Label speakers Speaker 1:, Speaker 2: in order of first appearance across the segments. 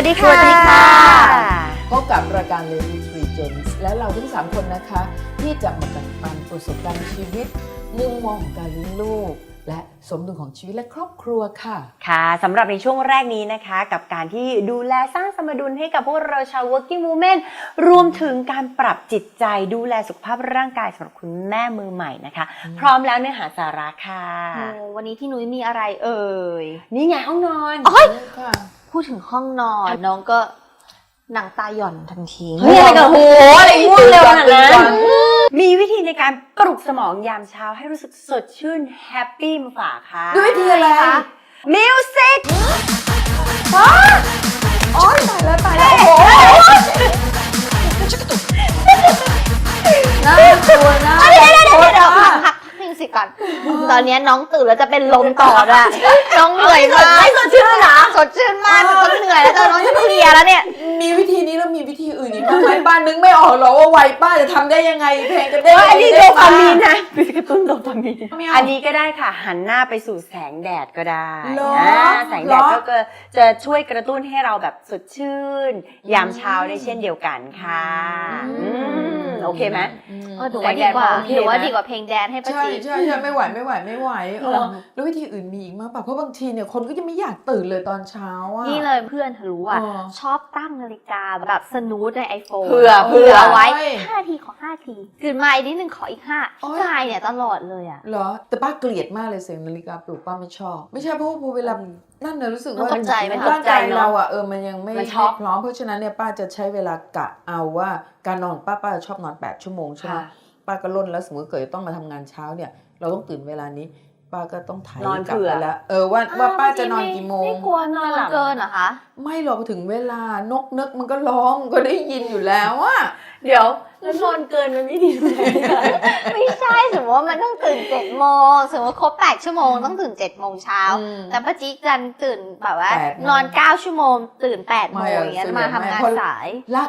Speaker 1: สวัสดีค่ะ
Speaker 2: สวัสดีค่ะ
Speaker 3: พบกับรายการ Lady Three Gens และเราทั้ง3คนนะคะ ที่จะมาแบ่งปันประสบการณ์ชีวิตมุมมองของการเลี้ยงลูก และสมดุลของชีวิตและครอบครัวค่ะ
Speaker 1: ค่ะสำหรับในช่วงแรกนี้นะคะ กับการที่ดูแลสร้างสมดุลให้กับพวกเราชาว working women รวมถึงการปรับจิตใจดูแลสุขภาพร่างกายสำหรับคุณแม่มือใหม่นะคะ
Speaker 3: อืม
Speaker 1: พร้อมแล้วเนื้อหาสาระค่ะ
Speaker 2: โอ้วันนี้พี่นุ้ยมีอะไรเอ่ย
Speaker 1: นี่ไงห้องนอน
Speaker 2: โอ๊ย
Speaker 3: ค่ะ
Speaker 2: พูดถึงห้องนอนน้องก็หนังตาหย่อนทันที
Speaker 1: เฮ้ยอะไรกันโหอะไรง่วงเร็วขนาดนั้
Speaker 3: ตื่นก่อน
Speaker 1: น มีวิธีในการปลุกสมองยามเช้าให้รู้สึกสดชื่นแฮปปี้มาฝากค่ะ
Speaker 3: ด้วยวิธีอะไร
Speaker 1: มิวสิก
Speaker 3: อ๋อตายแล้วตายแล้วโอ้โหน่ากลัวนะ
Speaker 2: เดี๋ยวเดี๋ยวเดี๋ยวเดี๋ยวพักพักมิว สิกก่อน ตอนนี้น้องตื่นแล้วจะเป็นลมต่อด้วยน้องเหนื่อยมาก
Speaker 1: ไม่สดชื่นนะ
Speaker 2: สดชื่นมากหนูก็เหนื่อยแล้วจนน้องจะเพลียแล้วเนี่ย
Speaker 3: มีวิธีนี้แล้วมีวิธีอื่นอีกบ้างไหมป้านึกไม่ออกหรอกว่าวัยป้าจะทำได้ยังไงเพลงจะได้
Speaker 1: เอออันนี้โด
Speaker 3: ได้
Speaker 1: พามีนนะเป็นกระตุ้นโดพามีน
Speaker 3: ไม่เอา
Speaker 1: อันนี้ก็ได้ค่ะหันหน้าไปสู่แสงแดดก็ได้
Speaker 3: เหรอ
Speaker 1: อ่าแสงแดด
Speaker 3: เหรอ
Speaker 1: ก็จะช่วยกระตุ้นให้เราแบบสดชื่น ยามเช้าได้เช่นเดียวกันค่ะ
Speaker 3: อืม
Speaker 1: อืม โอเคไหม
Speaker 3: อืม
Speaker 2: เออหนูว่าดีกว่า
Speaker 1: แสงแดดพอโอเค
Speaker 2: หนูว่า
Speaker 1: นะ
Speaker 2: ดีกว่าเพลงแดนให้ป้า
Speaker 3: ใช่
Speaker 2: จี
Speaker 3: ใช่ใช่ไม่ไหวไม่ไหวไม่ไหวเอ
Speaker 1: เหร
Speaker 3: อ
Speaker 1: อ
Speaker 3: แล้ววิธีอื่นมีอีกมั้งป่ะเพราะบางทีเนี่ยคนก็ยังไม่อยากตื่นเลยตอนเช้าอะ
Speaker 2: นี่เลยเพื่อนเธอรู้อะ
Speaker 3: อ๋อ
Speaker 2: ชอบตั้งนาฬิกาแบบสนูดในไอโฟน
Speaker 1: เผื่อเผื่อ
Speaker 2: ไว้
Speaker 3: เฮ้ย
Speaker 2: ห้าทีขอห้าทีตื่นมาอีกนิดนึงขออีกห้า
Speaker 3: โอ๊ย
Speaker 2: จ่ายเนี่ยตลอดเลยอะ
Speaker 3: เหรอแต่ป้าเกลียดมากเลยเสียงนาฬิกาปลุกป้าไม่ชอบ ไม่ใช่เพราะว่าพอเวลา นั่นเนี่ยรู้สึกว่า
Speaker 2: มันตกใจไหม
Speaker 3: ร่างกาย
Speaker 1: ตกใจเนอะ
Speaker 3: เราอะเออมันยังไม่
Speaker 1: มันช็อก
Speaker 3: ไม่พร้อมเพราะฉะนั้นเนี่ยป้าจะใช้เวลากะเอาว่าการนอนของป้าป้าชอบนอน 8 ชั่วโมงใช่ไหม
Speaker 1: ค่ะ
Speaker 3: ป้าก็ล่นแล้วสมมติเกิดจะต้องมาทำงานเช้าเนี่ย เราต้องตื่นเวลานี้ ป้าก็ต้องถ่าย
Speaker 1: นอน
Speaker 3: กลับ
Speaker 1: เผื่อ
Speaker 3: ไปแล้วเออว่าว่าป้าจะนอนกี่โมง
Speaker 2: ไม่กลัวนอนเกินเหรอคะ
Speaker 3: ไม่หรอกถึงเวลานกนึกมันก็ร้องมันก็ได้ยินอยู่แล้วอะ
Speaker 1: เดี๋ยว แล้วนอนเกินมันไม่ดีเลย
Speaker 2: ไม่ใช่สมมติว่ามันต้องตื่นเจ็ดโมงสมมติครบแปดชั่วโมงต้องตื่นเจ็ดโมงเช้า
Speaker 3: อืม
Speaker 2: แต่ป้าจิ๊กจันตื่นแบบว่า
Speaker 3: แปดโมง
Speaker 2: นอนเก้าชั่วโมง ตื่นแปดโม
Speaker 3: ไม่
Speaker 2: ง
Speaker 3: อะ
Speaker 2: อย่างเงี้ย
Speaker 3: ส่วนใหญ่
Speaker 2: มาทำงาน
Speaker 3: ไม่เพราะ
Speaker 2: สาย
Speaker 3: ละ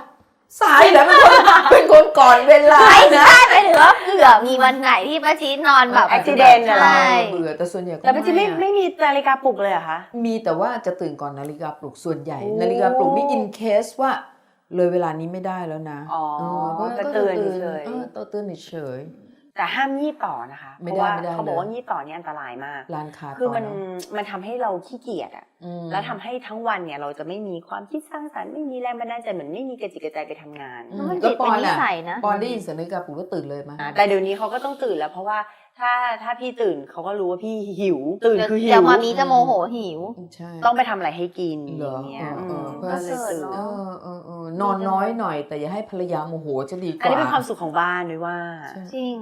Speaker 3: สายแล้วเป็นคนเป็นคนก่อนเวลา
Speaker 2: ไม่
Speaker 3: นะ
Speaker 2: ใช่หมายถึงว่าเผื่อมีวันไหนที่ป้าจิ๊กนอนแบบ
Speaker 1: accident อะ
Speaker 2: ใช่
Speaker 3: เบื่อแต่ส่วนใหญ่ก็
Speaker 1: แต่ปัจจุบัน
Speaker 3: อะ
Speaker 1: ไม่มีนาฬิกาปลุกเลยเหรอคะ
Speaker 3: มีแต่ว่าจะตื่นก่อนนาฬิกาปลุกส่วนใหญ่
Speaker 1: โอ้
Speaker 3: นาฬิกาปลุกนี่ in case ว่า เลยเวลานี้ไม่ได้แล้วนะ
Speaker 1: อ๋อ
Speaker 3: เพราะ
Speaker 1: ก็เตือนเฉยๆ
Speaker 3: เออตัวเตือนเฉย
Speaker 1: แต่ห้ามยี่ต่อนะคะ
Speaker 3: ไม่
Speaker 1: เพ
Speaker 3: ได้
Speaker 1: ราะว่า
Speaker 3: ไม่ได้
Speaker 1: เขาบอก
Speaker 3: เลย
Speaker 1: ว่ายี่ต่อนี่อันตรายมาก
Speaker 3: ร้านค้า
Speaker 1: คือมัน
Speaker 3: ต่เะ
Speaker 1: มันทำให้เราขี้เกียจอะ
Speaker 3: อืม
Speaker 1: แล้วทำให้ทั้งวันเนี่ยเราจะไม่มีความคิดสร้างสรรค์ไม่มีแรงบันดาลใจเหมือนไม่มีกระจิตกระใจไปทำงาน
Speaker 3: อื
Speaker 2: มัน
Speaker 3: ก็
Speaker 2: ติด
Speaker 3: ป
Speaker 2: เป็น
Speaker 3: อน
Speaker 2: นิ
Speaker 3: อะ
Speaker 2: สัยนะ
Speaker 3: ปอนได้ยินเสียงนาฬิกาปลุกก็ตื่นเลยไหม
Speaker 1: อ่าแต่เดี๋ยวนี้เขาก็ต้องตื่นแล้วเพราะว่า ถ้าถ้าพี่ตื่นเขาก็รู้ว่าพี่หิว ตื่น
Speaker 2: เดี๋ยว
Speaker 1: คือหิ
Speaker 2: เดี๋ยว
Speaker 1: ว
Speaker 2: มามีจะโมโหหิว
Speaker 3: ใช่
Speaker 1: ต้องไปทำอะไรให้กิน
Speaker 3: เหรอ
Speaker 1: อย่างเงี้ย
Speaker 3: เออเออ
Speaker 1: มก็เลยตื่น
Speaker 2: เน
Speaker 3: เอ
Speaker 2: อะ
Speaker 3: อเออเออนอนน้อยหน่อย แต่อย่าให้ภรรยาโมโหจะดีกว่า
Speaker 1: อันนี้เป็นความสุขของบ้านด้วยว่า
Speaker 3: ใช่
Speaker 2: จริง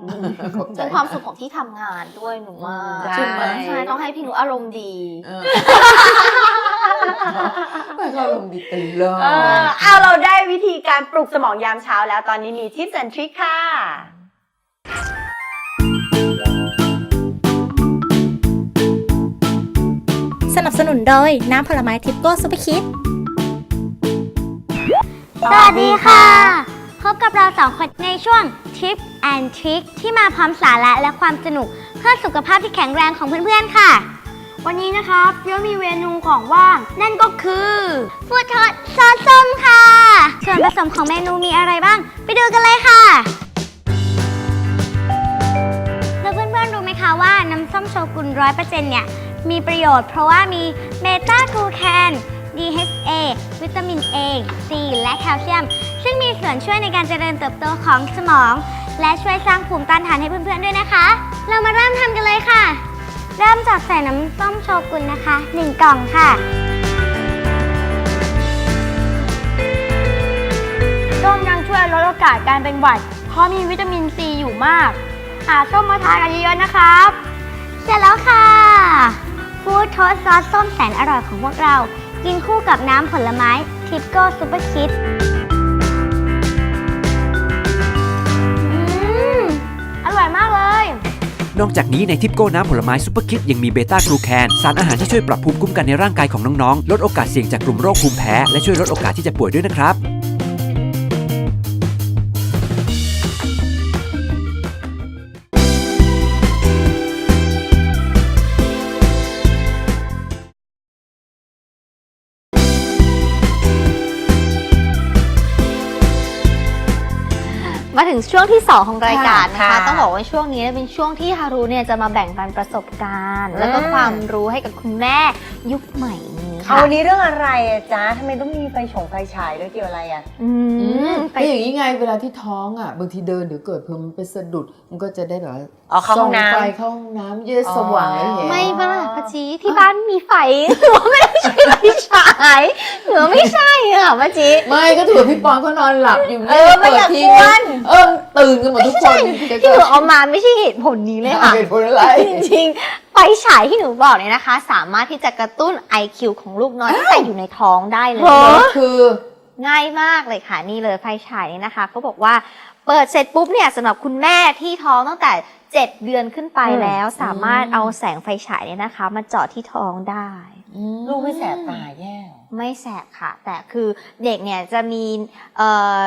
Speaker 3: ขอบใจ
Speaker 2: เป็นความสุขของที่ทำงานด้วยหนูว่า
Speaker 1: ใช่
Speaker 3: ใช่ไหม
Speaker 2: ใช่ต้องให้พี่หนูอารมณ์ดี
Speaker 3: เออไม่เขาลงดีตลอด
Speaker 1: เออเอาเราได้วิธีการปลุกสมองยามเช้าแล้วตอนนี้มีทิป and ทริคค่ะ
Speaker 4: นับสนุนโดย น้ำผลไม้ทิปโก้ซุปเปอร์คิด
Speaker 5: สวัสดีค่ะ พบกับเราสองคนในช่วง Tip and Trick ที่มาพร้อมสาระและความสนุก เพื่อสุขภาพที่แข็งแรงของเพื่อนๆค่ะ วันนี้นะคะเฟี้ยวมีเมนูของว่าง นั่นก็คือฟูดทอดซอสส้มค่ะ ส่วนผสมของเมนูมีอะไรบ้าง ไปดูกันเลยค่ะแล้วเพื่อนๆรู้ไหมคะว่าน้ำส้มโชกุนร้อยเปอร์เซ็นต์เนี่ย มีประโยชน์เพราะว่ามีเบต้ากลูแคน DHA วิตามิน A C และแคลเซียม ซึ่งมีส่วนช่วยในการเจริญเติบโตของสมอง และช่วยสร้างภูมิต้านทานให้เพื่อนๆด้วยนะคะ เรามาเริ่มทำกันเลยค่ะ เริ่มจากใส่น้ำส้มโชกุนนะคะ 1 กล่องค่ะ
Speaker 6: ส้มยังช่วยลดโอกาสการเป็นหวัด เพราะมีวิตามินซีอยู่มาก หาส้มมาทานกันเยอะๆนะครับ
Speaker 5: เสร็จแล้วค่ะ ฟู้ดโทสซอสส้มแสนอร่อยของพวกเรา กินคู่กับน้ำผลไม้ทิปโก้ซูเปอร์คิดอ
Speaker 6: ร่อยมากเลย
Speaker 7: นอกจากนี้ในทิปโก้น้ำผลไม้ซุปเปอร์คิดยังมีเบต้ากลูแคนสารอาหารที่ช่วยปรับภูมิคุ้มกันในร่างกายของน้องๆ ลดโอกาสเสี่ยงจากกลุ่มโรคภูมิแพ้ และช่วยลดโอกาสที่จะป่วยด้วยนะครับ
Speaker 2: มาถึงช่วงที่ 2 ของรายการนะคะ
Speaker 1: ค่ะ
Speaker 2: ต้องบอกว่าช่วงนี้เป็นช่วงที่ฮารุเนี่ยจะมาแบ่งปันประสบการณ์ แล้วก็
Speaker 1: อืม
Speaker 2: ความรู้ให้กับคุณแม่ยุคใหม่นี้
Speaker 1: เอา
Speaker 2: ค่ะ
Speaker 1: วันนี้เรื่องอะไรอะจ๊ะทำไมต้องมีไฟฉงไฟฉายด้วยเกี่ยวอะไรอะ
Speaker 2: อืม
Speaker 3: ไปอย่างนี้ไงเวลาที่ท้องอะบางทีเดินเดี๋ยวเกิดเพิ่มมันไปสะดุดมันก็จะได้แบบว่า
Speaker 1: อ๋อเข้าห้องน้ำ
Speaker 3: ส่ไฟเข้าห้องน้ำเยอะสว่างแล้วเห็น
Speaker 2: ไม่บ้าพะจีที่บ้านมีไฟหรือว่าไม่ใช่ไฟฉายหรือว่าไม่ใช่อะพะจี
Speaker 3: ไม่ก็ถือพี่ปอนเขานอนหลับอยู่
Speaker 1: เออไม่อยาก
Speaker 3: ที
Speaker 1: กวน
Speaker 3: เออตื่นกันหมดทุกคนเดี๋ยว
Speaker 2: ที่หนู
Speaker 3: ก็
Speaker 2: เอามาไม่ใช่เหตุผลนี้เลยค่ะ
Speaker 3: เหตุผลอะไร
Speaker 2: จริงๆไฟฉายที่หนูบอกเนี่ยนะคะ สามารถที่จะกระตุ้น IQ ของลูกน้อยตั้งแต่อยู่ในท้องได้เลย
Speaker 3: คือ
Speaker 2: ง่ายมากเลยค่ะนี่เลยไฟฉายนี่นะคะเขาบอกว่าเปิดเสร็จปุ๊บเนี่ยสำหรับคุณแม่ที่ท้องตั้งแต่ 7 เดือนขึ้นไป
Speaker 1: อืม
Speaker 2: แล้ว สามารถเอาแสงไฟฉายเนี่ยนะคะ มาเจาะที่ท้องได้
Speaker 1: ลูกไม่แสบตาแย่เหรอ
Speaker 2: ไม่แสบค่ะ แต่คือเด็กเนี่ยจะมีเอ่อ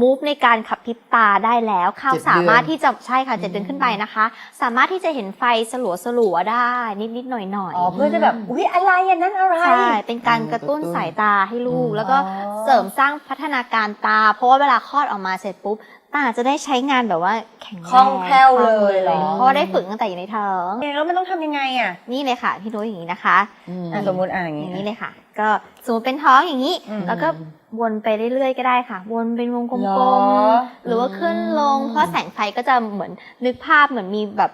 Speaker 2: มูฟในการขับพริบตาได้แล้วเขา
Speaker 3: เจ็ดเดือน
Speaker 2: สามารถที่จะใช่ค่ะเจ็ดเดือนขึ้นไปนะคะ สามารถที่จะเห็นไฟสลัวสลัวๆได้นิดนิดๆหน่อยหน่อย
Speaker 1: อ๋อเพื่อจะแบบอุ๊ยอะไรอันนั้นอะไร
Speaker 2: ใช่เป็นการกระตุ้นสายตาให้ลูก แล้วก็
Speaker 1: อ๋อ
Speaker 2: เสริมสร้างพัฒนาการตา เพราะว่าเวลาคลอดออกมาเสร็จปุ๊บตาจะได้ใช้งานแบบว่าแข็งแรง
Speaker 1: คล่องแคล่วเลยเหรอ
Speaker 2: เพราะว่าได้ฝึกตั้งแต่อยู่ในท้อง
Speaker 1: แล้วมันต้องทำยังไงอะ
Speaker 2: นี่เลยค่ะพี่นุ้ยอย่างนี้นะคะ
Speaker 1: อะสมมติอะอย่าง
Speaker 2: อ
Speaker 1: งี้
Speaker 2: ย่างนี้เลยค่ะ ก็สมมติเป็นท้องอย่างนี้
Speaker 1: อืม
Speaker 2: แล้วก็วนไปเรื่อยๆก็ได้ค่ะ วนเป็นวงกล
Speaker 1: เหร
Speaker 2: ม
Speaker 1: อ
Speaker 2: ๆหรือว่าขึ้นลง เพราะแสงไฟก็จะเหมือนนึกภาพเหมือนมีแบบ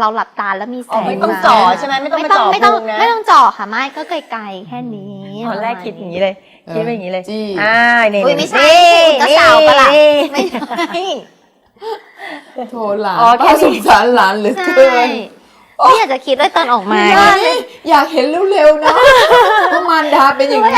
Speaker 2: เราหลับตาแล้วมีแส
Speaker 1: อ๋องไม่ต้องจ่อใช่ไหมไม่ต้อง
Speaker 2: ไม่
Speaker 1: ไป
Speaker 2: ต้อง
Speaker 1: จ่อ
Speaker 2: ไม่ต้อง
Speaker 1: พุงนะ
Speaker 2: ไม่ต้องจ่อค่ะไม่ก็ไกลๆแค่นี้
Speaker 1: ตอนแรกคิดอย่างนี้เลย คิดไปอย่างนี้เลย
Speaker 3: จี้
Speaker 1: อ่าเนี่ย
Speaker 2: อุ้ยไม่ใช่
Speaker 1: นี่
Speaker 2: อุลตราสาวปะล่ะ
Speaker 1: นี่
Speaker 2: ไม่ใช่
Speaker 3: โทรหลาน
Speaker 1: อ๋อแค่
Speaker 3: ป้า
Speaker 1: นี้
Speaker 3: สงสารหลานเหลือ
Speaker 2: ใช่
Speaker 3: เกิน
Speaker 2: ไม่อยากจะคิดเลยตอนออกมา
Speaker 3: นี่อยากเห็นเร็วๆนะถ้ามารดาเป็นอย่างนี้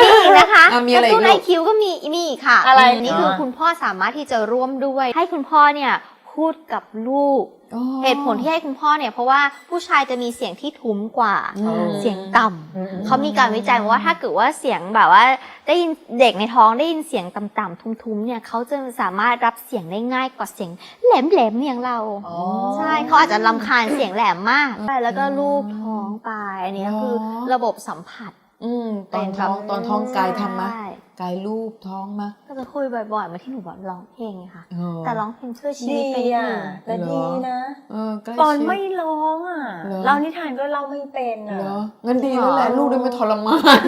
Speaker 2: นี่นะคะ
Speaker 3: อะมีอะไร
Speaker 2: กระตุ้น
Speaker 3: อี
Speaker 2: ไอก
Speaker 3: ลูก
Speaker 2: คิวก็มีมีอีกค่ะ
Speaker 1: อะไร
Speaker 2: นี่คืออ
Speaker 1: อ
Speaker 2: คุณพ่อสามารถที่จะร่วมด้วย ให้คุณพ่อเนี่ย พูดกับลูก
Speaker 3: อ๋อ
Speaker 2: เหตุผลที่ให้คุณพ่อเนี่ยเพราะว่าผู้ชายจะมีเสียงที่ทุ้มกว่า
Speaker 3: อืม
Speaker 2: เสียงต่ำ
Speaker 1: อืม
Speaker 2: เขามีการวิจัยมาว่าถ้าเกิดว่าเสียงแบบว่า ได้ยินเด็กในท้องได้ยินเสียงต่ำๆทุ้มๆเนี่ยเขาจะสามารถรับเสียงได้ง่ายกว่าเสียงแหลมๆอย่างเรา
Speaker 1: อ๋อ
Speaker 2: ใช่เขาอาจจะลำคาญเสียงแหลมมากใช่แล้วก็ลูกท้องไปอันนี้ก็คือระบบสัมผัส
Speaker 3: อืมตอน
Speaker 2: เป็น
Speaker 3: ท้องตอนท้องกายทำมะ
Speaker 2: ใช่
Speaker 3: กายรูปท้องมะ
Speaker 2: ก็จะคุยบ่อยๆเหมาที่หนูบอกร้องเพลงไงค่ะ
Speaker 3: เออ
Speaker 2: แต่ร้องเพลงช่วยชี
Speaker 1: ดี
Speaker 2: วิตไปนิด
Speaker 1: อะ
Speaker 2: นึง
Speaker 1: แต่ดีนะ
Speaker 3: เออใกล้
Speaker 1: ตอน
Speaker 3: ชิด
Speaker 1: ไม่ร้องอะ
Speaker 3: เหรอ
Speaker 1: เรานิทานก็เล่าไม่เป็น
Speaker 3: เหร
Speaker 1: อะ
Speaker 3: องั้นดีแล้วแหละลูกได้ไม่ทรมาน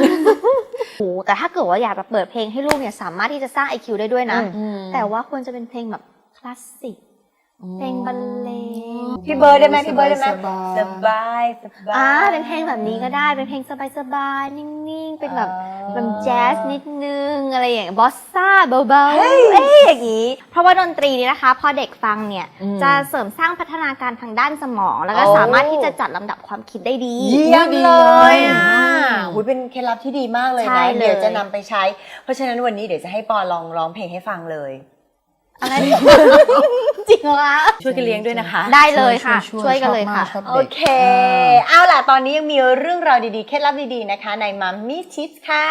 Speaker 2: โอ้แต่ถ้าเกิดว่าอยากจะเปิดเพลงให้ลูกเนี่ยสามารถที่จะสร้าง IQ ได้ด้วยนะ
Speaker 1: อืม
Speaker 2: แต่ว่าควรจะเป็นเพลงแบบคลาสสิก เพลงบรรเลง
Speaker 1: พี่เบิร์ดได้ไหมพี่เบิร์ดได้ไหม
Speaker 3: สบาย
Speaker 1: สบายสบาย
Speaker 2: อ่าเป็นเพลงแบบนี้ก็ได้เป็นเพลงสบายๆนิ่งๆ เป็นแบบ
Speaker 1: อ๋อ
Speaker 2: แบบแจ๊สนิดนึงอะไรอย่างเงี้ยบอสซ่าเบาๆเอ้ยอย่างงี้ เพราะว่าดนตรีนี่นะคะ พอเด็กฟังเนี่ย
Speaker 3: อืม
Speaker 2: จะเสริมสร้างพัฒนาการทางด้านสมอง แล้วก็
Speaker 1: โอ้
Speaker 2: สามารถที่จะจัดลำดับความคิดได้ดี
Speaker 1: เยี่ยม
Speaker 3: ดี
Speaker 1: เล
Speaker 3: เลยย
Speaker 1: อะ
Speaker 3: อะ
Speaker 1: หุยเป็นเคล็ดลับที่ดีมากเลย
Speaker 2: ใช่
Speaker 1: นะ
Speaker 2: เลย
Speaker 1: เดี๋ยวจะนำไปใช้ เพราะฉะนั้นวันนี้เดี๋ยวจะให้ปอลองร้องเพลงให้ฟังเลย
Speaker 2: อะไร จริงเหรอคะ
Speaker 1: ช่วยกันเลี้ยงด้วยนะคะ
Speaker 2: ได้เลยค่ะ
Speaker 3: ช่วย
Speaker 2: ช่วยกันเลยค่ะ
Speaker 3: ชอบมากชอบ
Speaker 1: โอ
Speaker 3: เด็ก
Speaker 1: เค เอาล่ะ ตอนนี้ยังมีเรื่องราวดีๆ เคล็ดลับดีๆ นะคะ ในมัมมี่ทิปค่ะ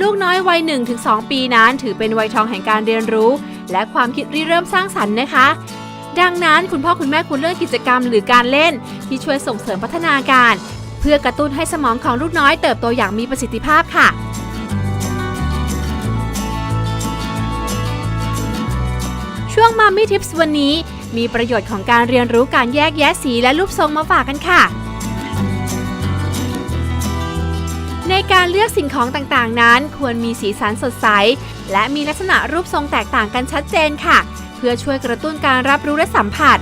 Speaker 8: ลูกน้อยวัย 1-2 ปีนั้นถือเป็นวัยทองแห่งการเรียนรู้ และความคิดริเริ่มสร้างสรรค์นะคะ ดังนั้นคุณพ่อคุณแม่ควรเลือกกิจกรรมหรือการเล่น ที่ช่วยส่งเสริมพัฒนาการ เพื่อกระตุ้นให้สมองของลูกน้อยเติบโตอย่างมีประสิทธิภาพค่ะช่วงมัมมี่ทิปส์วันนี้ มีประโยชน์ของการเรียนรู้การแยกแยะสีและรูปทรงมาฝากกันค่ะ ในการเลือกสิ่งของต่างๆนั้น ควรมีสีสันสดใส และมีลักษณะรูปทรงแตกต่างกันชัดเจนค่ะ เพื่อช่วยกระตุ้นการรับรู้และสัมผัส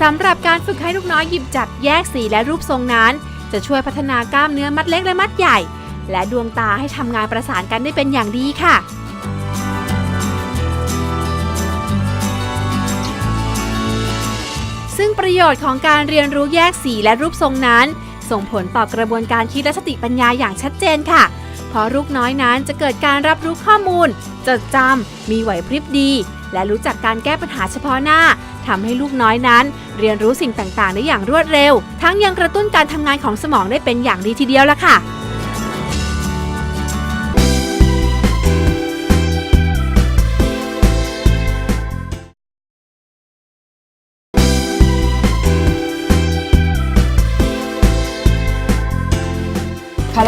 Speaker 8: สำหรับการฝึกให้ลูกน้อยหยิบจับแยกสีและรูปทรงนั้น จะช่วยพัฒนากล้ามเนื้อมัดเล็กและมัดใหญ่ และดวงตาให้ทำงานประสานกันได้เป็นอย่างดีค่ะซึ่งประโยชน์ของการเรียนรู้แยกสีและรูปทรงนั้น ส่งผลต่อกระบวนการคิดและสติปัญญาอย่างชัดเจนค่ะ เพราะลูกน้อยนั้นจะเกิดการรับรู้ข้อมูล จดจำมีไหวพริบดี และรู้จักการแก้ปัญหาเฉพาะหน้าทำให้ลูกน้อยนั้น เรียนรู้สิ่งต่างๆ ได้อย่างรวดเร็ว ทั้งยังกระตุ้นการทำงานของสมองได้เป็นอย่างดีทีเดียวละ
Speaker 3: ค่ะ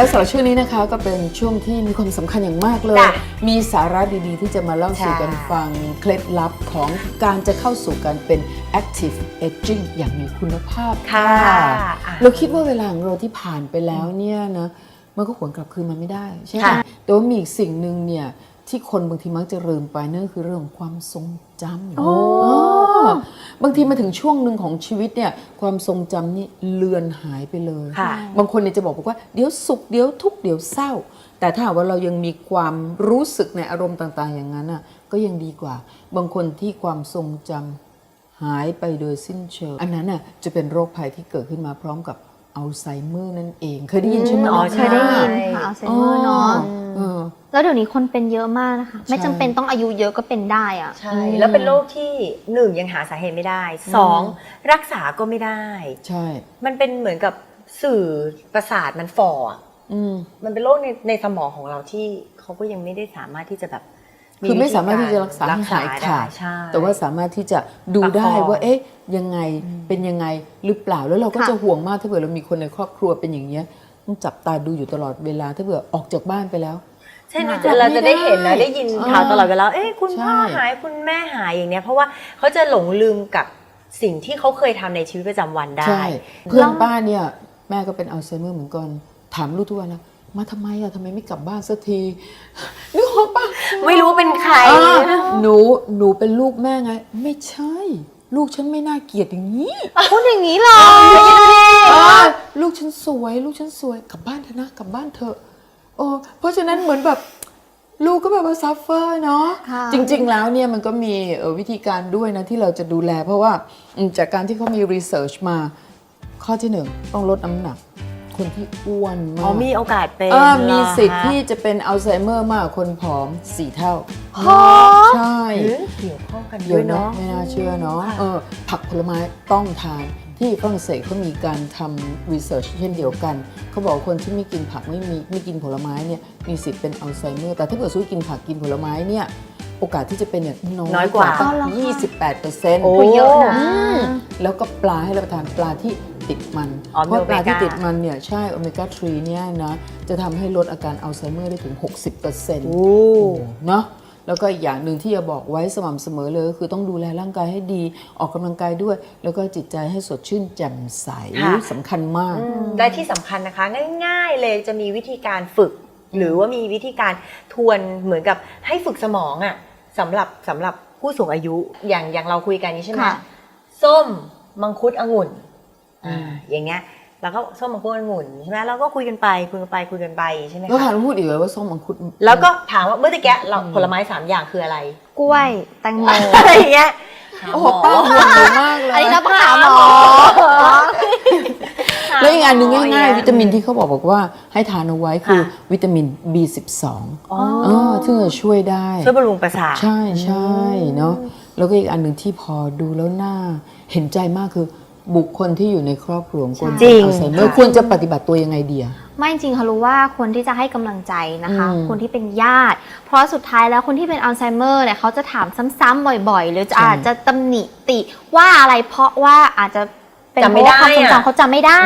Speaker 3: แล้วสำหรับช่วงนี้นะคะก็เป็นช่วงที่มีความสำคัญอย่างมากเลย
Speaker 1: จ้ะ
Speaker 3: มีสาระดีๆ ที่จะมาเล่าสู่กัน
Speaker 1: ใช่
Speaker 3: ฟังเคล็ดลับของการจะเข้าสู่การเป็น active aging อย่างมีคุณภาพ
Speaker 1: ค่ะอะ
Speaker 3: เราคิดว่าเวลาของเราที่ผ่านไปแล้วเนี่ยนะมันก็หวนกลับคืนมาไม่ได้ใช่ไหม
Speaker 1: ค่ะ
Speaker 3: แต่ว่ามีอีกสิ่งหนึ่งเนี่ยที่คนบางทีมักจะลืมไปนั่นก็คือเรื่องของความทรงจำ
Speaker 1: โอ้
Speaker 3: เออ บางทีมาถึงช่วงหนึ่งของชีวิตเนี่ยความทรงจำนี่เลือนหายไปเลย
Speaker 1: ค่ะ
Speaker 3: บางคนเนี่ยจะบอกว่าเดี๋ยวสุขเดี๋ยวทุกข์เดี๋ยวเศร้า แต่ถ้าหากว่าเรายังมีความรู้สึกในอารมณ์ต่างๆ อย่างนั้นอะก็ยังดีกว่า บางคนที่ความทรงจำหายไปโดยสิ้นเชิง อันนั้นน่ะจะเป็นโรคภัยที่เกิดขึ้นมาพร้อมกับ อัลไซเมอร์นั่นเอง เคยได้ยินใช่ไหม
Speaker 1: อ๋อ
Speaker 2: เคยได้ยินค่ะอัลไซเมอร์เนาะ
Speaker 3: เออ
Speaker 2: แล้วเดี๋ยวนี้คนเป็นเยอะมากนะคะ ไม่
Speaker 3: ใช่
Speaker 2: จำเป็นต้องอายุเยอะก็เป็นได้อะ
Speaker 1: ใช่ แล้วเป็นโรคที่หนึ่งยังหาสาเหตุไม่ได้สองรักษาก็ไม่ได้
Speaker 3: ใช่
Speaker 1: มันเป็นเหมือนกับสื่อประสาทมันฝ่ออะ
Speaker 3: อืม
Speaker 1: มันเป็นโรคในในสมองของเราที่เขาก็ยังไม่ได้สามารถที่จะแบบ
Speaker 3: คือไม่สามารถที่จะรักษาให้หายขาด
Speaker 1: ได้ใช่
Speaker 3: แต่ว่าสามารถที่จะดู
Speaker 1: ประคอง
Speaker 3: ได้ว่าเอ๊ะยังไงเป็นยังไงหรือเปล่าแล้วเราก็
Speaker 2: ค่ะ
Speaker 3: จะห่วงมากถ้าเผื่อเรามีคนในครอบครัวเป็นอย่างเงี้ยต้องจับตาดูอยู่ตลอดเวลาถ้าเผื่อออกจากบ้านไปแล้ว
Speaker 1: ใช่นะ
Speaker 3: จับ
Speaker 1: เราจะได้เห็น
Speaker 3: ไม่
Speaker 1: นะ
Speaker 3: ได้
Speaker 1: ได้ยิน
Speaker 3: อ่า
Speaker 1: ข่าวตลอดเวลา เอ้ยคุณ
Speaker 3: ใช่
Speaker 1: พ่อหายคุณแม่หายอย่างเนี้ยเพราะว่าเขาจะหลงลืมกับสิ่งที่เขาเคยทำในชีวิตประจำวันได้
Speaker 3: ใช่เพื่อนป้าเนี่ยแม่ก็เป็นอัลไซเมอร์เหมือนกันถามลูกทุกวันนะ มาทำไมอะทำไมไม่กลับบ้านสักทีนึกออกปะ
Speaker 1: ไม่รู้เป็นใคร
Speaker 3: อ่าหนูหนูเป็นลูกแม่ไง ไม่ใช่ ลูกฉันไม่น่าเกลียดอย่างนี้
Speaker 2: พูดอย่างนี้เหรอ
Speaker 3: อ่าลูกฉันสวย ลูกฉันสวยกลับบ้านเถอะนะกลับบ้านเถอะโอ้เพราะฉะนั้นเหมือนแบบลูกก็แบบว่าซัฟเฟอร์เนาะ
Speaker 2: ค่ะ
Speaker 3: จริง ๆ แล้วเนี่ยมันก็มีเอ่อวิธีการด้วยนะที่เราจะดูแล เพราะว่าอืมจากการที่เขามีรีเสิร์ชมาข้อที่หนึ่งต้องลดน้ำหนัก คนที่อ้วนมา
Speaker 1: อ๋อกมีโอกาสเป็น
Speaker 3: อ่ามีสิทธิ์
Speaker 1: เหรอคะ
Speaker 3: ที่จะเป็นอัลไซเมอร์มากกว่าคนผอมสี่เท่า
Speaker 1: ฮะ
Speaker 3: ใช่
Speaker 1: เฮ้ยเกี่ยวข้องกัน
Speaker 3: เย
Speaker 1: ด้วย
Speaker 3: อะ
Speaker 1: เนาะ
Speaker 3: เนาะไม่น่าเชื่อเนาะ
Speaker 1: ค่ะ
Speaker 3: เออผักผลไม้ต้องทานที่ฝรั่งเศสเขามีการทำรีเสิร์ชเช่นเดียวกัน เขาบอกว่าคนที่ไม่กินผักไม่มีไม่กินผลไม้เนี่ยมีสิทธิ์เป็นอัลไซเมอร์แต่ถ้าเกิดสู้กินผักกินผลไม้เนี่ยโอกาสที่จะเป็นเนี่ยน้
Speaker 1: น้
Speaker 3: อ
Speaker 1: อยย
Speaker 3: ก
Speaker 1: ก
Speaker 3: ว่า
Speaker 1: ว่า
Speaker 3: ตั้ง28เปอร์เซ็นต์
Speaker 1: โอ้
Speaker 2: เยอะนะ
Speaker 3: แล้วก็ปลาให้รับประทานปลาที่ ติดมัน
Speaker 1: อ๋อ
Speaker 3: เพราะปลา
Speaker 1: มีโอเมก้า
Speaker 3: ที่ติดมันเนี่ยใช่โอเมก้า 3 เนี่ยนะจะทำให้ลดอาการอัลไซเมอร์ได้ถึง 60เปอร์เซ็นต์
Speaker 1: โอ้
Speaker 3: เนาะแล้วก็อีกอย่างหนึ่งที่จะบอกไว้สม่ำเสมอเลยก็คือต้องดูแลร่างกายให้ดี ออกกำลังกายด้วย แล้วก็จิตใจให้สดชื่นแจ่มใส
Speaker 1: ค่ะ
Speaker 3: สำคัญมาก
Speaker 1: อืมและที่สำคัญนะคะ ง่าย ๆ เลยจะมีวิธีการฝึก หรือว่ามีวิธีการทวนเหมือนกับให้ฝึกสมองอะ่ะสำหรับสำหรับผู้สูงอายุอย่างอย่างเราคุยกันนี้ใช่ไหม
Speaker 2: ค่ะ
Speaker 1: ส้มมังคุดองุ่น อ่าอย่างเงี้ยแล้วก็ส้มมังคุดองุ่นใช่ไหมเราก็คุยกันไปคุยกันไปคุยกันไปใช่ไหม
Speaker 3: แล้ว
Speaker 1: คะ
Speaker 3: ถามพูดอีกเลยว่าส้มมังคุด
Speaker 1: แล้วก็ถามว่าเมื่อตะกี้เราผลไม้สามอย่างคืออะไร
Speaker 2: กล้วยแตงโม
Speaker 1: อะไรอย่างเงี้ย
Speaker 3: โอ้โหป้าห่วงหนูมากเลย
Speaker 2: อันนี้เราไปหาหมอ
Speaker 3: แล้วอีกอันหนึ่งง่ายๆวิตามินที่เขาบอกบอกว่าให้ทานเอาไว้คือวิตามิน B12
Speaker 1: อ๋อ
Speaker 3: เออซึ่งจะช่วยได้
Speaker 1: ช่วยบำรุงประสาท
Speaker 3: ใช่ใช่เนาะแล้วก็อีกอันหนึ่งที่พอดูแล้วน่าเห็นใจมากคือ บุคคลที่อยู่ในครอบครัวของคน
Speaker 1: จริง
Speaker 3: อัลไซเมอร์ควรจะปฏิบัติตัวยังไงดีอะ
Speaker 2: ไม่จริงค่ะรู้ว่าคนที่จะให้กำลังใจนะคะ
Speaker 3: อืม
Speaker 2: คนที่เป็นญาติ เพราะสุดท้ายแล้วคนที่เป็นอัลไซเมอร์เนี่ยเขาจะถามซ้ำๆบ่อย ๆ หรือจะ
Speaker 3: ใช่
Speaker 2: อาจจะตำหนิติว่าอะไรเพราะว่าอาจจะเป็น
Speaker 1: จำ
Speaker 2: เพ
Speaker 1: ไม่
Speaker 2: ราะว่าความทรง
Speaker 1: ได้อะ
Speaker 2: จำเขาจำไม่ได้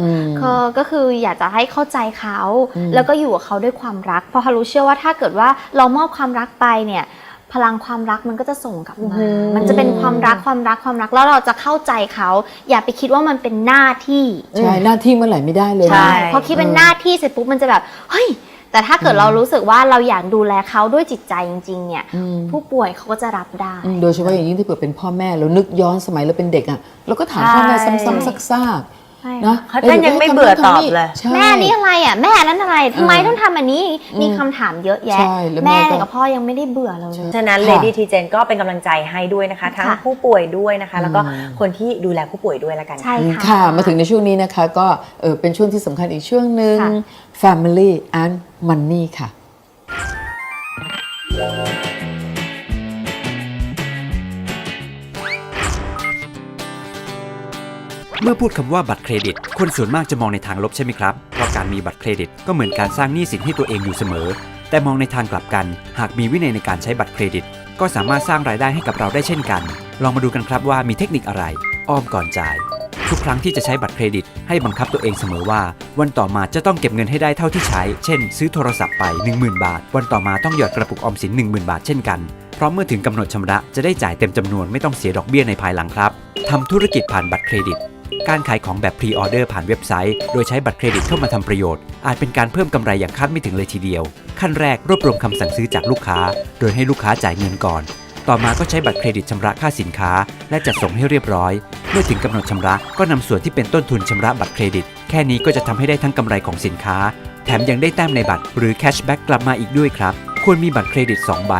Speaker 3: อืม
Speaker 2: ก็ก็คืออยากจะให้เข้าใจเขา
Speaker 3: อืม
Speaker 2: แล้วก็อยู่กับเขาด้วยความรัก เพราะฮารุเชื่อว่าถ้าเกิดว่าเรามอบความรักไปเนี่ย พลังความรักมันก็จะส่งกลับมา มันจะเป็นความรักความรักความรักแล้วเราจะเข้าใจเขา อย่าไปคิดว่ามันเป็นหน้าที่
Speaker 3: ใช่หน้าที่เมื่อไหร่ไม่ได้เลยนะ
Speaker 1: ใช่
Speaker 2: พอคิดเป็นหน้าที่เสร็จปุ๊บมันจะแบบเฮ้ยแต่ถ้าเกิดเรารู้สึกว่าเราอยากดูแลเขาด้วยจิตใจจริง ๆ เนี่ย
Speaker 3: อืม
Speaker 2: ผู้ป่วยเขาก็จะรับได้
Speaker 3: อืมโดยเฉพาะอย่างยิ่งถ้าเกิดเป็นพ่อแม่เรานึกย้อนสมัยเราเป็นเด็กอะเราก็ถามพ่อแม่
Speaker 1: ใช่
Speaker 3: ซ้ำๆซาก
Speaker 2: ใช่
Speaker 3: ๆนะ
Speaker 1: เขาจะยังไม่เบื่อตอบเลย
Speaker 3: ใช่
Speaker 2: แม่นี่อะไรอะ แม่นั้นอะไรทำไม
Speaker 3: เออ
Speaker 2: ต้องทำอันนี้มีคำถามเยอะแยะ
Speaker 3: ใช่แล้วแม่
Speaker 2: แม่
Speaker 3: ก็
Speaker 2: กับพ่อยังไม่ได้เบื่อเราเลย
Speaker 1: ฉะนั้น
Speaker 3: ค่ะ
Speaker 1: Lady t g e n ก็เป็นกำลังใจให้ด้วยนะคะ ทั้ง
Speaker 2: ค่ะ
Speaker 1: ผู้ป่วยด้วยนะคะ แล้วก็
Speaker 3: อืม
Speaker 1: คนที่ดูแลผู้ป่วยด้วยละกัน
Speaker 2: ใช่
Speaker 3: อืม
Speaker 2: ค่ะ
Speaker 3: ค่ะ มาถึงในช่วงนี้นะคะ ก็เออเป็นช่วงที่สำคัญอีกช่วงหนึ่ง
Speaker 2: ค่ะ
Speaker 3: Family and Money ค่ะ
Speaker 7: เมื่อพูดคำว่าบัตรเครดิต คนส่วนมากจะมองในทางลบใช่ไหมครับ เพราะการมีบัตรเครดิตก็เหมือนการสร้างหนี้สินให้ตัวเองอยู่เสมอ แต่มองในทางกลับกัน หากมีวินัยในการใช้บัตรเครดิต ก็สามารถสร้างรายได้ให้กับเราได้เช่นกัน ลองมาดูกันครับว่ามีเทคนิคอะไร อ้อมก่อนจ่าย ทุกครั้งที่จะใช้บัตรเครดิต ให้บังคับตัวเองเสมอว่า วันต่อมาจะต้องเก็บเงินให้ได้เท่าที่ใช้ เช่น ซื้อโทรศัพท์ไป 10,000 บาท วันต่อมาต้องหยอดกระปุกออมสิน 10,000 บาทเช่นกันเพราะเมื่อถึงกำหนดชำระจะได้จ่ายเต็มจำนวนไม่ต้องเสียดอกเบี้ยในภายหลังครับทำธุรกิจผ่านบัตรเครดิต การขายของแบบพรีออเดอร์ผ่านเว็บไซต์ โดยใช้บัตรเครดิตเข้ามาทำประโยชน์ อาจเป็นการเพิ่มกำไรอย่างคาดไม่ถึงเลยทีเดียว ขั้นแรกรวบรวมคำสั่งซื้อจากลูกค้า โดยให้ลูกค้าจ่ายเงินก่อน ต่อมาก็ใช้บัตรเครดิตชำระค่าสินค้า และจัดส่งให้เรียบร้อย เมื่อถึงกำหนดชำระก็นำส่วนที่เป็นต้นทุนชำระบัตรเครดิต แค่นี้ก็จะทำให้ได้ทั้งกำไรของสินค้า แถมยังได้แต้มในบัตรหรือแคชแบ็กกลับมาอีกด้วยครับ ควรมีบัตรเครดิต 2 ใบ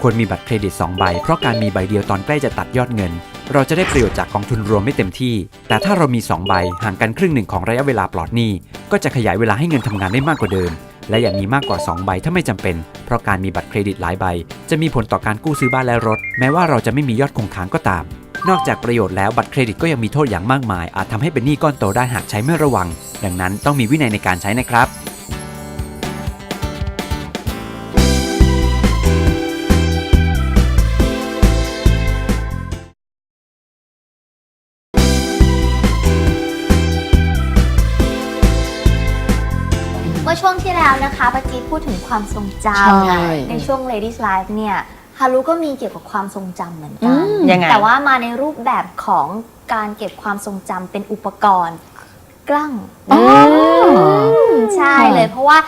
Speaker 7: ควรมีบัตรเครดิต 2 ใบ เพราะการมีใบเดียวตอนใกล้จะตัดยอดเงิน เราจะได้ประโยชน์จากกองทุนรวมไม่เต็มที่ แต่ถ้าเรามี 2 ใบห่างกันครึ่งหนึ่งของระยะเวลาปลอดหนี้ ก็จะขยายเวลาให้เงินทำงานได้มากกว่าเดิม และอย่ามีมากกว่า 2 ใบถ้าไม่จำเป็น เพราะการมีบัตรเครดิตหลายใบ จะมีผลต่อการกู้ซื้อบ้านและรถ แม้ว่าเราจะไม่มียอดคงค้างก็ตาม นอกจากประโยชน์แล้วบัตรเครดิตก็ยังมีโทษอย่างมากมาย อาจทำให้เป็นหนี้ก้อนโตได้หากใช้ไม่ระวัง ดังนั้นต้องมีวินัยในการใช้นะครับ
Speaker 2: มื่อช่วงที่แล้วนะคะปาจีพูดถึงความทรงจ
Speaker 3: ใช่ำ
Speaker 2: ในช่วง Ladies Life เนี่ยฮารุก็มีเกี่ยวกับความทรงจำเหมือนกัน
Speaker 1: อืมยังไง
Speaker 2: แต่ว่ามาในรูปแบบของการเก็บความทรงจำเป็นอุปกรณ์กลั้ง
Speaker 3: อ๋อ
Speaker 2: มใช่เลยเพราะว่า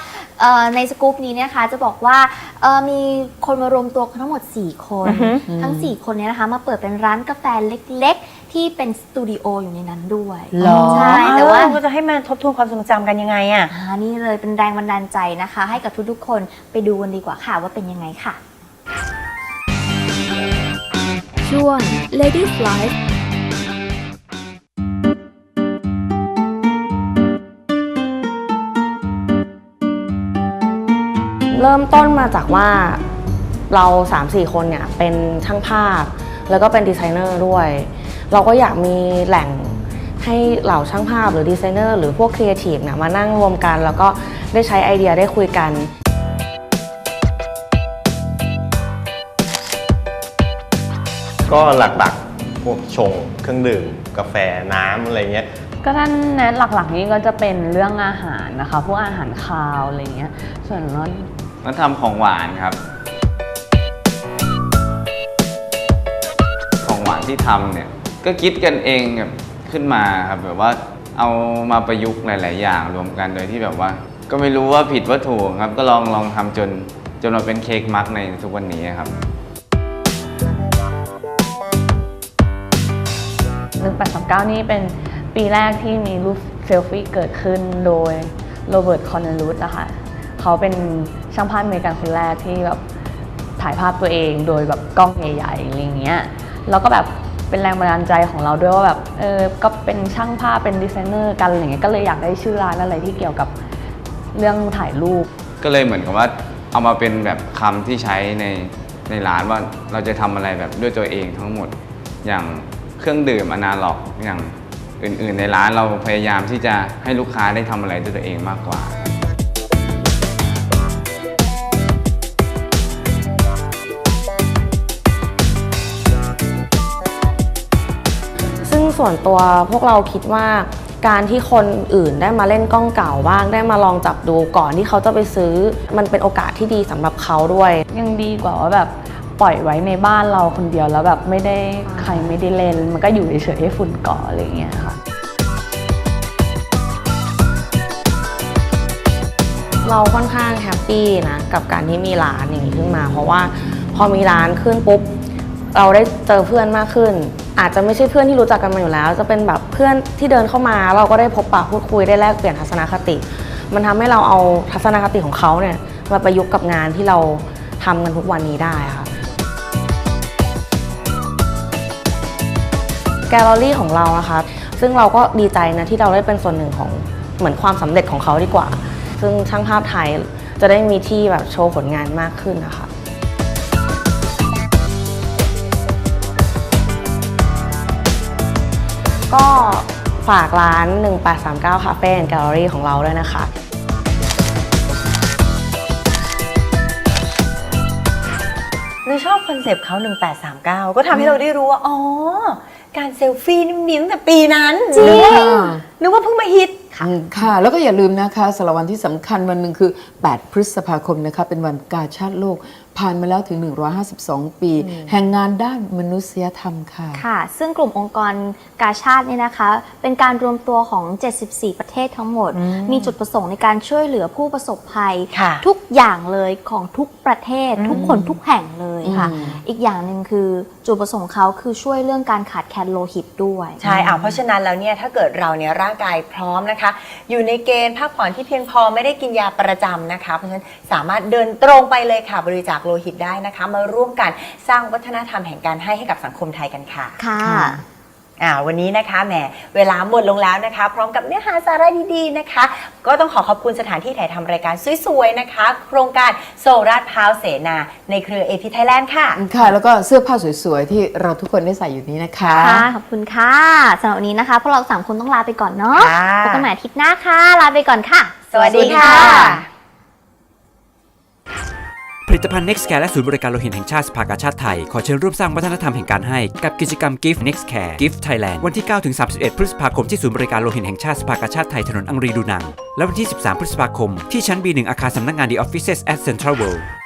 Speaker 2: เอ่อในสกู๊ปนี้เนยนะคะจะบอกว่าเอ่อมีคนมารวมตัวกันทั้งหมด 4 คน
Speaker 1: อือฮึ
Speaker 2: ทั้ง 4 คนเนี้นะคะ มาเปิดเป็นร้านกาแฟเล็กๆ ที่เป็นสตูดิโออยู่ในนั้นด้วย
Speaker 1: หรอ
Speaker 2: ใช่แต่ว่า
Speaker 1: อ้ก็จะให้มาทบทวนความทรงจำกันยังไงอะ
Speaker 2: อ่านี่เลยเป็นแรงบันดาลใจนะคะ ให้กับทุกๆคนไปดูกันดีกว่าค่ะว่าเป็นยังไงค่ะ
Speaker 8: ช่วง Ladies Life
Speaker 9: เริ่มต้นมาจากว่าเรา 3-4 คนเนี่ย เป็นช่างภาพ แล้วก็เป็นดีไซเนอร์ด้วย เราก็อยากมีแหล่งให้เหล่าช่างภาพหรือดีไซเนอร์หรือพวกครีเอทีฟเนี่ยมานั่งรวมกัน แล้วก็ได้ใช้ไอเดียได้คุยกัน
Speaker 10: ก็หลักๆ พวกชงเครื่องดื่ม กาแฟน้ำอะไรเงี้ย
Speaker 11: ก็ท่านแนะหลักๆ นี่ก็จะเป็นเรื่องอาหารนะคะ พวกอาหารคาวอะไรเงี้ย ส่วนน้อย
Speaker 12: แล้วทำของหวานครับ ของหวานที่ทำเนี่ย ก็คิดกันเองแบบขึ้นมาครับแบบว่าเอามาประยุกต์หลาย ๆ อย่างรวมกันโดยที่แบบว่า ก็ไม่รู้ว่าผิดว่าถูกครับ ก็ลองลองทำจนจนมาเป็นเค้กมักในทุกวันนี้ครับ
Speaker 11: 1839นี่เป็นปีแรกที่มีรูปเซลฟี่เกิดขึ้นโดยโรเบิร์ตคอนเนลูสอะคะเขาเป็นช่างภาพอเมริกันคนแรกที่แบบถ่ายภาพตัวเองโดยแบบกล้องใหญ่ๆอะไรเงี้ย แล้วก็แบบ เป็นแรงบันดาลใจของเราด้วยว่าแบบเออก็เป็นช่างภาพเป็นดีไซเนอร์กันอะไรเงี้ยก็เลยอยากได้ชื่อร้านอะไรที่เกี่ยวกับเรื่องถ่ายรูป
Speaker 12: ก็เลยเหมือนกับว่าเอามาเป็นแบบคำที่ใช้ในในร้านว่าเราจะทำอะไรแบบด้วยตัวเองทั้งหมดอย่างเครื่องดื่มอนาล็อกอย่างอื่น ๆ ในร้านเราพยายามที่จะให้ลูกค้าได้ทำอะไรด้วยตัวเองมากกว่า
Speaker 9: ส่วนตัวพวกเราคิดว่าการที่คนอื่นได้มาเล่นกล้องเก่าบ้างได้มาลองจับดูก่อนที่เขาจะไปซื้อ มันเป็นโอกาสที่ดีสำหรับเขาด้วย
Speaker 11: ยังดีกว่าว่าแบบปล่อยไว้ในบ้านเราคนเดียวแล้วแบบไม่ได้ใครไม่ได้เล่น มันก็อยู่เฉยๆให้ฝุ่นเกาะอะไรอย่างเงี้ยค่ะ
Speaker 9: เราค่อนข้างแฮปปี้นะกับการที่มีร้านอย่างนี้ขึ้นมา เพราะว่าพอมีร้านขึ้นปุ๊บเราได้เจอเพื่อนมากขึ้น อาจจะไม่ใช่เพื่อนที่รู้จักกันมาอยู่แล้ว จะเป็นแบบเพื่อนที่เดินเข้ามาเราก็ได้พบปะพูดคุยได้แลกเปลี่ยนทัศนคติ มันทำให้เราเอาทัศนคติของเขาเนี่ยมาประยุกต์กับงานที่เราทำกันทุกวันนี้ได้ค่ะแกลเลอรี่ของเรานะคะ ซึ่งเราก็ดีใจนะที่เราได้เป็นส่วนหนึ่งของเหมือนความสำเร็จของเขาดีกว่า ซึ่งช่างภาพไทยจะได้มีที่แบบโชว์ผลงานมากขึ้นนะคะ ก็ฝากร้าน 1839 Cafe and Gallery ของเราด้วยนะคะ
Speaker 1: หรือชอบคอนเซปต์เขา 1839 ก็ทำให้เราได้รู้ว่า อ๋อ การเซลฟี่นี่มีตั้งแต่ปีนั้น
Speaker 3: จริง
Speaker 1: นึกว่า
Speaker 3: ค่ะ
Speaker 1: นึกว่าเพิ่งมาฮิต
Speaker 3: อืมค่ะ แล้วก็อย่าลืมนะคะสำหรับวันที่สำคัญวันหนึ่งคือ 8 พฤษภาคมนะคะ เป็นวันกาชาติโลก ผ่านมาแล้วถึง 152 ปี แห่งงานด้านมนุษยธรรมค่ะ
Speaker 2: ค่ะ ซึ่งกลุ่มองค์กรกาชาติเนี่ยนะคะ เป็นการรวมตัวของ 74 ประเทศทั้งหมด มีจุดประสงค์ในการช่วยเหลือผู้ประสบภัย
Speaker 1: ค่ะ
Speaker 2: ทุกอย่างเลยของทุกประเทศ ทุกคนทุกแห่งเลยค่ะ
Speaker 3: อืม
Speaker 2: อีกอย่างหนึ่งคือจุดประสงค์เขาคือช่วยเรื่องการขาดแคลนโลหิตด้วย
Speaker 1: ใช่อะเพราะฉะนั้นแล้วเนี่ยถ้าเกิดเราเนี่ยร่างกายพร้อมนะคะ อยู่ในเกณฑ์พักผ่อนที่เพียงพอไม่ได้กินยาประจำนะคะ เพราะฉะนั้นสามารถเดินตรงไปเลยค่ะบริจาคโลหิตได้นะคะ มาร่วมกันสร้างวัฒนธรรมแห่งการให้ให้กับสังคมไทยกันค่ะ
Speaker 2: ค่ะ
Speaker 1: อ่าวันนี้นะคะแหมเวลาหมดลงแล้วนะคะ พร้อมกับเนื้อหาสาระดีๆนะคะ ก็ต้องขอขอบคุณสถานที่ถ่ายทำรายการสวยๆนะคะ โครงการโซราดพร้าวเสนา ในเครือเอพีไทยแลนด์ค่ะ
Speaker 3: ค่ะ แล้วก็เสื้อผ้าสวยๆ ที่เราทุกคนได้ใส่อยู่นี้นะคะ
Speaker 2: ค่ะ ขอบคุณค่ะสำหรับวันนี้นะคะพวกเราสามคนต้องลาไปก่อนเนาะ
Speaker 1: ค่ะ
Speaker 2: พบกันใหม่อาทิตย์หน้าค่ะ ลาไปก่อนค่ะ
Speaker 1: สวัสดีค่ะ
Speaker 7: ผลิตภัณฑ์ Next Care และศูนย์บริการโลหิตแห่งชาติสภากาชาติไทย ขอเชิญร่วมสร้างวัฒนธรรมแห่งการให้ กับกิจกรรม Gift Next Care Gift Thailand วันที่ 9 ถึง 31 พฤษภาคมที่ศูนย์บริการโลหิตแห่งชาติสภากาชาติไทยถนนอังรีดูนัง และวันที่ 13 พฤษภาคม ที่ชั้น B1 อาคารสำนักงาน The Offices at Central World